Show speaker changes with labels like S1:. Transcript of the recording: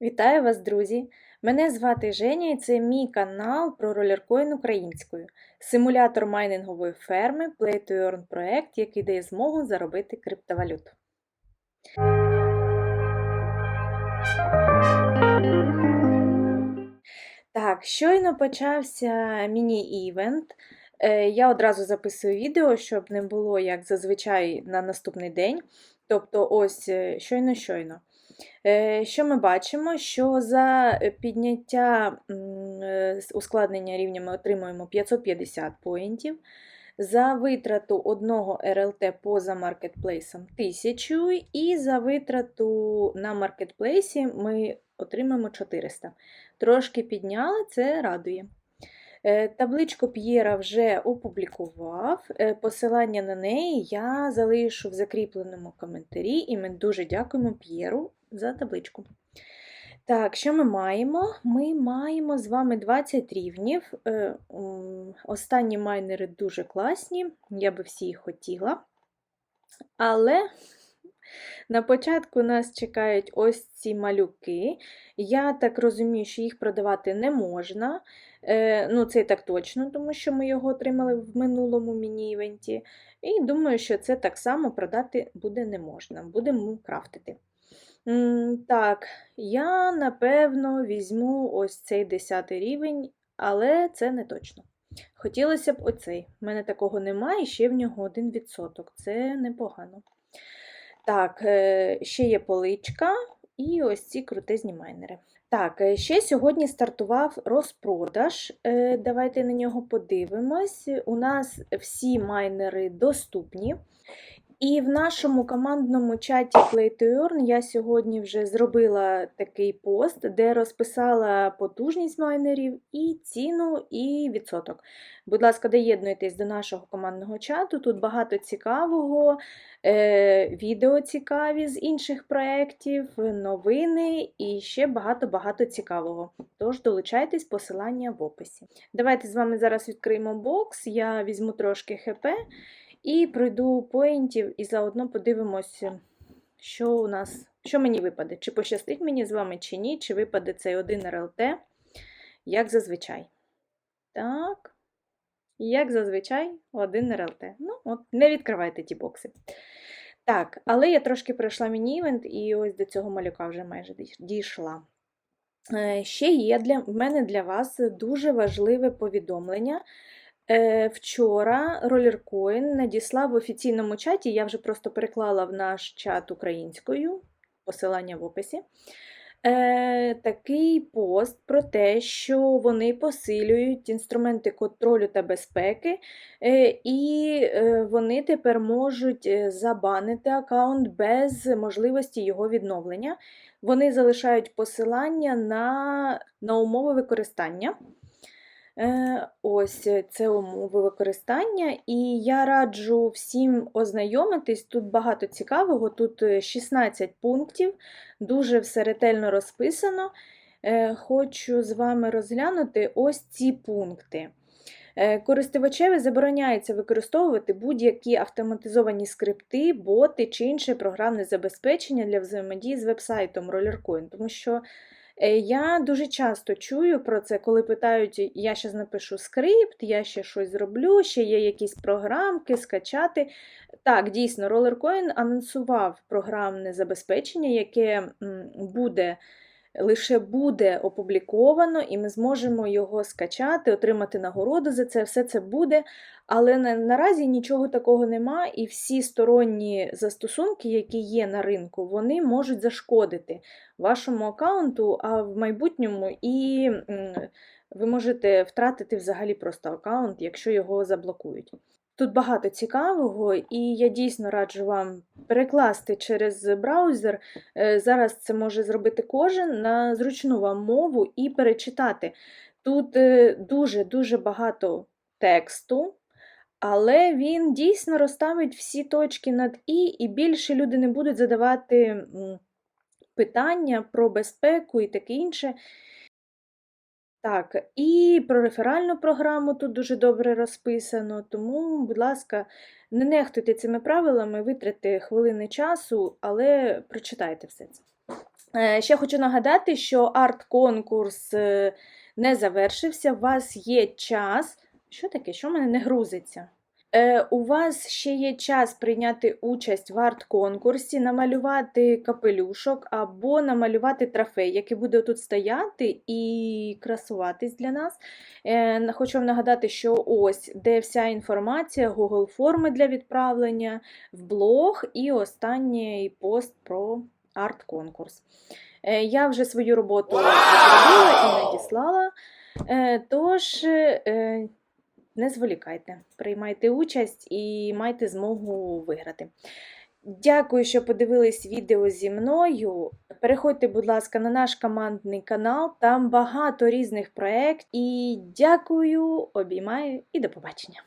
S1: Вітаю вас, друзі! Мене звати Женя і це мій канал про ролеркоін українською. Симулятор майнингової ферми Play to Earn проект, який дає змогу заробити криптовалюту. Так, щойно почався міні-івент. Е, Я одразу записую відео, щоб не було як зазвичай на наступний день. Тобто, ось е, щойно-щойно. Е, Що ми бачимо? Що за підняття м, е, ускладнення рівня ми отримуємо 550 поінтів. За витрату одного РЛТ поза маркетплейсом 1000, і за витрату на маркетплейсі ми отримаємо 400. Трошки підняли, це радує. Е, Табличку П'єра вже опублікував. Е, Посилання на неї я залишу в закріпленому коментарі, і ми дуже дякуємо П'єру за табличку. Так, що ми маємо? Ми маємо з вами 20 рівнів. Е, Останні майнери дуже класні, я би всі їх хотіла. Але на початку нас чекають ось ці малюки. Я так розумію, що їх продавати не можна. Е, Ну, це і так точно, тому що ми його отримали в минулому міні-івенті. І думаю, що це так само продати буде не можна. Будемо крафтити. Так, я напевно візьму ось цей 10 рівень, але це не точно. Хотілося б оцей. У мене такого немає, ще в нього 1%. Це непогано. Так, е, ще є поличка і ось ці крутезні майнери. Так, е, ще сьогодні стартував розпродаж. Е, Давайте на нього подивимось. У нас всі майнери доступні. І в нашому командному чаті Play to Earn я сьогодні вже зробила такий пост, де розписала потужність майнерів, і ціну, і відсоток. Будь ласка, доєднуйтесь до нашого командного чату. Тут багато цікавого, е, відео цікаві з інших проєктів, новини і ще багато-багато цікавого. Тож долучайтесь, посилання в описі. Давайте з вами зараз відкриємо бокс. Я візьму трошки ХП. І пройду поінтів і заодно подивимося, що у нас, що мені випаде. Чи пощастить мені з вами, чи ні, чи випаде цей один РЛТ, як зазвичай. Так, як зазвичай, один РЛТ. Ну, от, не відкривайте ті бокси. Так, але я трошки пройшла міні-івент, і ось до цього малюка вже майже дійшла. Е, Ще є для в мене для вас дуже важливе повідомлення. Е, Вчора Rollercoin надіслав в офіційному чаті, я вже просто переклала в наш чат українською, посилання в описі. е, Такий пост про те, що вони посилюють інструменти контролю та безпеки, е, і вони тепер можуть забанити аккаунт без можливості його відновлення. Вони залишають посилання на, на умови використання. Е, Ось це умови використання, і я раджу всім ознайомитись. Тут багато цікавого, тут е, 16 пунктів, дуже все ретельно розписано. Е, Хочу з вами розглянути ось ці пункти. Е, Користувачеві забороняється використовувати будь-які автоматизовані скрипти, боти чи інше програмне забезпечення для взаємодії з вебсайтом Rollercoin, тому що Е, Я дуже часто чую про це, коли питають, я ще напишу скрипт, я ще щось зроблю, ще є якісь програмки, скачати. Так, дійсно, Rollercoin анонсував програмне забезпечення, яке буде. Лише буде опубліковано, і ми зможемо його скачати, отримати нагороду за це, все це буде. Але на, наразі нічого такого нема, і всі сторонні застосунки, які є на ринку, вони можуть зашкодити вашому аккаунту, а в майбутньому і ви можете втратити взагалі просто аккаунт, якщо його заблокують. Тут багато цікавого, і я дійсно раджу вам перекласти через браузер. Е, Зараз це може зробити кожен на зручну вам мову і перечитати. Тут дуже-дуже багато тексту, але він дійсно розставить всі точки над І, і більше люди не будуть задавати питання про безпеку і таке інше. Так, і про реферальну програму тут дуже добре розписано, тому, будь ласка, не нехтуйте цими правилами, витратьте хвилини часу, але прочитайте все це. Е, Ще хочу нагадати, що арт-конкурс е, не завершився. У вас є час. Що таке? Що в мене не грузиться? Е, У вас ще є час прийняти участь в арт-конкурсі, намалювати капелюшок або намалювати трофей, який буде тут стояти і красуватись для нас. Е, Хочу вам нагадати, що ось де вся інформація, Google форми для відправлення, в блог і останній пост про арт-конкурс. Е, Я вже свою роботу зробила і надіслала. Тож не зволікайте, приймайте участь і майте змогу виграти. Дякую, що подивились відео зі мною. Переходьте, будь ласка, на наш командний канал, там багато різних проєктів. І дякую, обіймаю і до побачення!